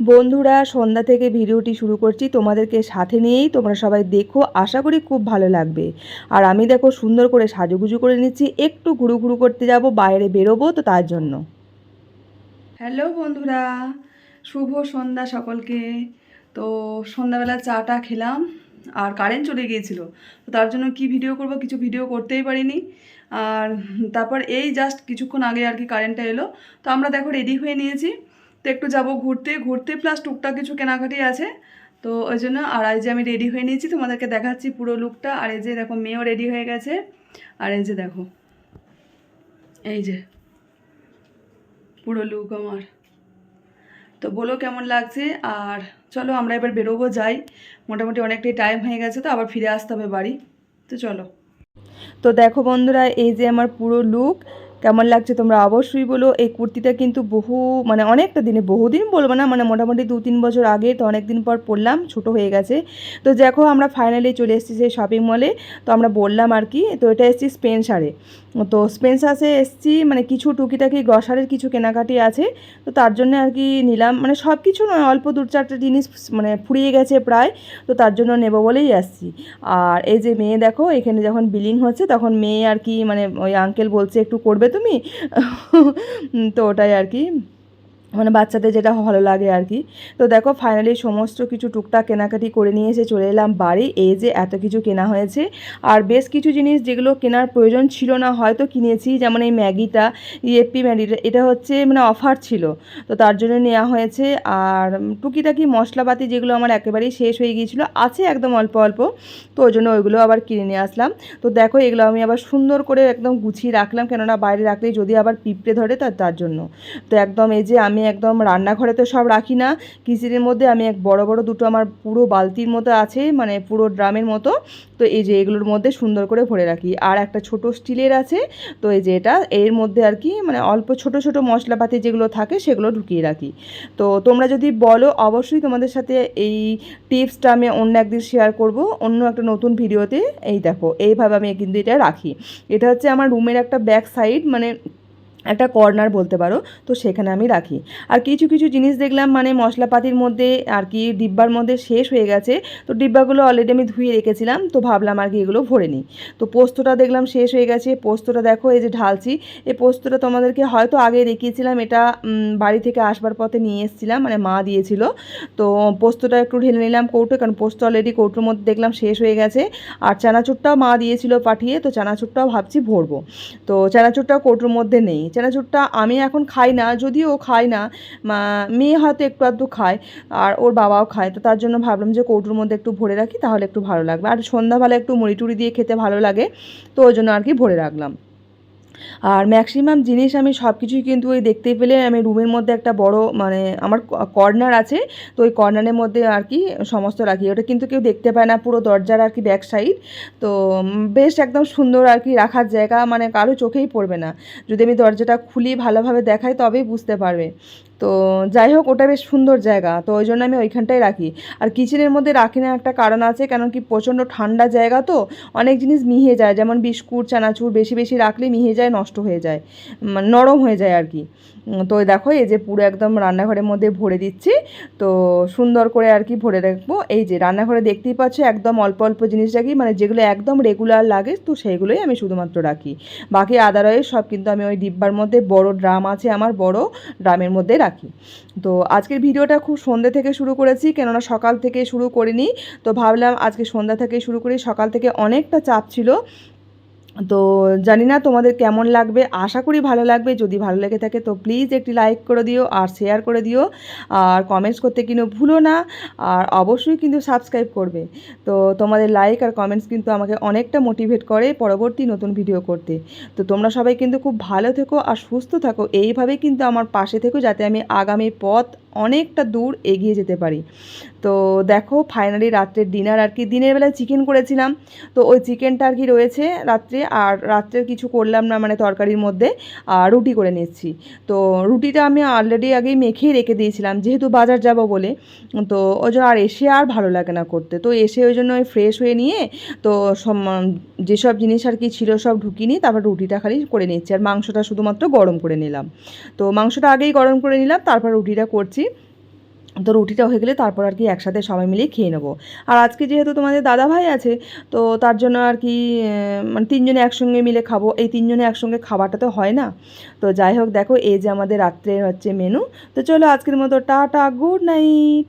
বন্ধুরা, সন্ধ্যা থেকে ভিডিওটি শুরু করছি। তোমাদেরকে সাথে নিয়েই তোমরা সবাই দেখো, আশা করি খুব ভালো লাগবে। আর আমি দেখো সুন্দর করে সাজুগুজু করে নিচ্ছি, একটু ঘুরু ঘুরু করতে যাব, বাইরে বেরোবো তো তার জন্য। হ্যালো বন্ধুরা, শুভ সন্ধ্যা সকলকে। তো সন্ধ্যাবেলা চাটা খেলাম, আর কারেন্ট চলে গিয়েছিল। তো তার জন্য কি ভিডিও করব কিছু ভিডিও করতেই পারিনি। আর তারপর এই জাস্ট কিছুক্ষণ আগে আর কি কারেন্টটা এলো। তো আমরা দেখো রেডি হয়ে নিয়েছি। তো একটু যাব ঘুরতে ঘুরতে প্লাস টুকটাক কিছু কেনাকাটি আছে। তো ওই জন্য আর এই যে আমি রেডি হয়ে নিয়েছি, তোমাদেরকে দেখাচ্ছি পুরো লুকটা আর এই যে দেখো, মেয়েও রেডি হয়ে গেছে। আর এই যে দেখো, এই যে পুরো লুক আমার। তো বলো কেমন লাগছে? আর চলো আমরা এবার বেরোবো, যাই। মোটামুটি অনেকটাই টাইম হয়ে গেছে তো, আবার ফিরে আসতে হবে বাড়ি। তো চলো। তো দেখো বন্ধুরা, এই যে আমার পুরো লুক কেমন লাগছে তোমরা অবশ্যই বলো। এই কুর্তিটা কিন্তু বহু মানে অনেকটা দিনে, বহুদিন বলব না মানে মোটামুটি দু তিন বছর আগে তো অনেক দিন পর পরলাম, ছোট হয়ে গেছে। তো দেখো আমরা ফাইনালি চলে এসেছি সেই শপিং মলে তো আমরা বললাম আর কি, তো এটা এসেছি স্পেন্সারে তো স্পেন্সাসে এসেছি মানে কিছু টুকিটাকি গ্রসারের কিছু কেনাকাটি আছে, তো তার জন্য আর কি নিলাম মানে সব কিছু নয়, অল্প দু চারটে জিনিস মানে ফুরিয়ে গেছে প্রায়, তো তার জন্য নেব বলেই আসছি। আর এই যে মেয়ে দেখো, এখানে যখন বিলিং হচ্ছে, তখন মেয়ে আর কি মানে ওই আঙ্কেল বলছে, একটু করবে তুমি? তো ওটাই আর কি। মানে বাচ্চাদের যেটা ভালো লাগে আর কি। তো দেখো ফাইনালি সমস্ত কিছু টুকটাক কেনাকাটি করে নিয়ে এসে চলে এলাম বাড়ি। এই যে এত কিছু কেনা হয়েছে। আর বেশ কিছু জিনিস যেগুলো কেনার প্রয়োজন ছিল না, হয়তো কিনেছি। যেমন এই ম্যাগিটা ইএপি ম্যাগিটা এটা হচ্ছে মানে অফার ছিল। তো তার জন্য নেওয়া হয়েছে। আর টুকিটাকি মশলাপাতি যেগুলো আমার একেবারেই শেষ হয়ে গিয়েছিল, আছে একদম অল্প অল্প। তো ওই জন্য ওইগুলো আবার কিনে নিয়ে আসলাম। তো দেখো, এগুলো আমি আবার সুন্দর করে একদম গুছিয়ে রাখলাম। কেননা বাইরে রাখলেই যদি আবার পিঁপড়ে ধরে তার তার জন্য। তো একদম এই যে আমি একদম রান্নাঘরে তো সব রাখি না। কিচেনের মধ্যে আমি এক বড় বড় দুটো আমার পুরো বালতির মতো আছে মানে পুরো ড্রামের মতো। তো এই যে এগুলোর মধ্যে সুন্দর করে ভরে রাখি। আর একটা ছোট স্টিলের আছে, তো এই যে এটা, এর মধ্যে আর কি মানে অল্প ছোট ছোট মশলাপাতি যেগুলো থাকে সেগুলো ঢুকিয়ে রাখি। তো তোমরা যদি বলো, অবশ্যই তোমাদের সাথে এই টিপসটা আমি অন্য একদিন শেয়ার করব, অন্য একটা নতুন ভিডিওতে এই দেখো, এইভাবে আমি কিন্তু এটা রাখি। এটা হচ্ছে আমার রুমের একটা ব্যাক সাইড মানে একটা কর্নার বলতে পারো, তো সেখানে আমি রাখি। আর কিছু কিছু জিনিস দেখলাম মানে মশলাপাতির মধ্যে আর কি ডিব্বার মধ্যে শেষ হয়ে গেছে, তো ডিব্বাগুলো অলরেডি আমি ধুয়ে রেখেছিলাম, তো ভাবলাম আর কি এগুলো ভরে নিই। তো পোস্তটা দেখলাম শেষ হয়ে গেছে, পোস্তটা দেখো, এই যে ঢালছি, এই পোস্তটা তোমাদেরকে হয়তো আগে দেখিয়েছিলাম, এটা বাড়ি থেকে আসবার পথে নিয়ে এসেছিলাম মানে মা দিয়েছিল। তো পোস্তটা একটু ঢেলে নিলাম কৌটো কারণ পোস্ত অলরেডি কৌটোর মধ্যে দেখলাম শেষ হয়ে গেছে। আর চানাচুরটাও মা দিয়েছিল পাঠিয়ে, তো চানাচুরটাও ভাবছি ভরবো। তো চানাচুরটাও কৌটোর মধ্যে নেই চানাচুরটা আমি এখন খাই না, যদিও খাই না মেয়ে হয়তো একটু আধটু খায় আর ওর বাবাও খায়। তো তার জন্য ভাবলাম যে কৌটোর মধ্যে একটু ভরে রাখি, তাহলে একটু ভালো লাগবে। আর সন্ধ্যাবেলা একটু মুড়ি টুড়ি দিয়ে খেতে ভালো লাগে, তো ওই জন্য আর কি ভরে রাখলাম। আর ম্যাক্সিমাম জিনিস আমি সব কিছুই কিন্তু ওই দেখতে পেলে আমি রুমের মধ্যে একটা বড় মানে আমার কর্নার আছে, তো ওই কর্নারের মধ্যে আর কি সমস্ত রাখি। ওটা কিন্তু কেউ দেখতে পায় না, পুরো দরজার আর কি ব্যাক সাইড তো বেশ একদম সুন্দর আর কি রাখার জায়গা মানে কারও চোখেই পড়বে না। যদি আমি দরজাটা খুলি ভালোভাবে দেখাই, তবেই বুঝতে পারবে। তো যাই হোক, ওটা বেশ সুন্দর জায়গা। তো ওই জন্য আমি ওইখানটাই রাখি। আর কিচেনের মধ্যে রাখি না একটা কারণ আছে কেন কি প্রচণ্ড ঠান্ডা জায়গা তো, অনেক জিনিস মিহে যায়। যেমন বিস্কুট, চানাচুর, বেশি বেশি রাখলে মিহে যায়, নষ্ট হয়ে যায় নরম হয়ে যায় আর কি তো দেখো, এই যে পুরো একদম রান্নাঘরের মধ্যে ভরে দিচ্ছি। তো সুন্দর করে আর কি ভরে রাখব। এই যে রান্নাঘরে দেখতেই পাচ্ছ, একদম অল্প অল্প জিনিস রাখি মানে যেগুলো একদম রেগুলার লাগে, তো সেইগুলোই আমি শুধুমাত্র রাখি। বাকি আদারওয়াইজ সব কিন্তু আমি ওই ডিব্বার মধ্যে, বড় ড্রাম আছে আমার, বড় ড্রামের মধ্যে রাখি। তো আজকের ভিডিওটা খুব সন্ধ্যে থেকে শুরু করেছি, কেননা সকাল থেকে শুরু করিনি। তো ভাবলাম আজকে সন্ধ্যা থেকে শুরু করি, সকাল থেকে অনেকটা চাপ ছিল। তো জানি না তোমাদের কেমন লাগবে। আশা করি ভালো লাগবে। যদি ভালো লেগে থাকে তো প্লিজ একটি লাইক করে দিও আর শেয়ার করে দিও। আর কমেন্টস করতে কিন্তু ভুলো না। আর অবশ্যই কিন্তু সাবস্ক্রাইব করবে। তো তোমাদের লাইক আর কমেন্টস কিন্তু আমাকে অনেকটা মোটিভেট করে পরবর্তী নতুন ভিডিও করতে। তো তোমরা সবাই কিন্তু খুব ভালো থেকো আর সুস্থ থাকো। এইভাবেই কিন্তু আমার পাশে থেকো যাতে আমি আগামী পথ অনেকটা দূর এগিয়ে যেতে পারি। তো দেখো ফাইনালি রাত্রের ডিনার আর কি, দিনের বেলায় চিকেন করেছিলাম। তো ওই চিকেনটা আর কি রয়েছে রাত্রে, আর রাত্রের কিছু করলাম না মানে তরকারির মধ্যে, আর রুটি করে নিচ্ছি। তো রুটিটা আমি অলরেডি আগেই মেখেই রেখে দিয়েছিলাম, যেহেতু বাজার যাব বলে। তো ওই জন্য আর এসে আর ভালো লাগে না করতে। তো এসে ওই জন্য ওই ফ্রেশ হয়ে নিয়ে, তো সম যেসব জিনিস আর কি ছিল সব ঢুকিয়ে নিয়ে তারপর রুটিটা খালি করে নিচ্ছি। আর মাংসটা শুধুমাত্র গরম করে নিলাম। তো মাংসটা আগেই গরম করে নিলাম, তারপর রুটিটা করছি। তো রুটিটা হয়ে গেলে তারপর আর কি একসাথে সবাই মিলে খেয়ে নেব। আর আজকে যেহেতু তোমাদের দাদা ভাই আছে, তো তার জন্য আর কি মানে তিনজনে একসঙ্গে মিলে খাব। এই তিনজনে একসঙ্গে খাবারটা তো হয় না। তো যাই হোক, দেখো, এই যে আমাদের রাত্রের হচ্ছে মেনু তো চলো আজকের মতো টাটা গুড নাইট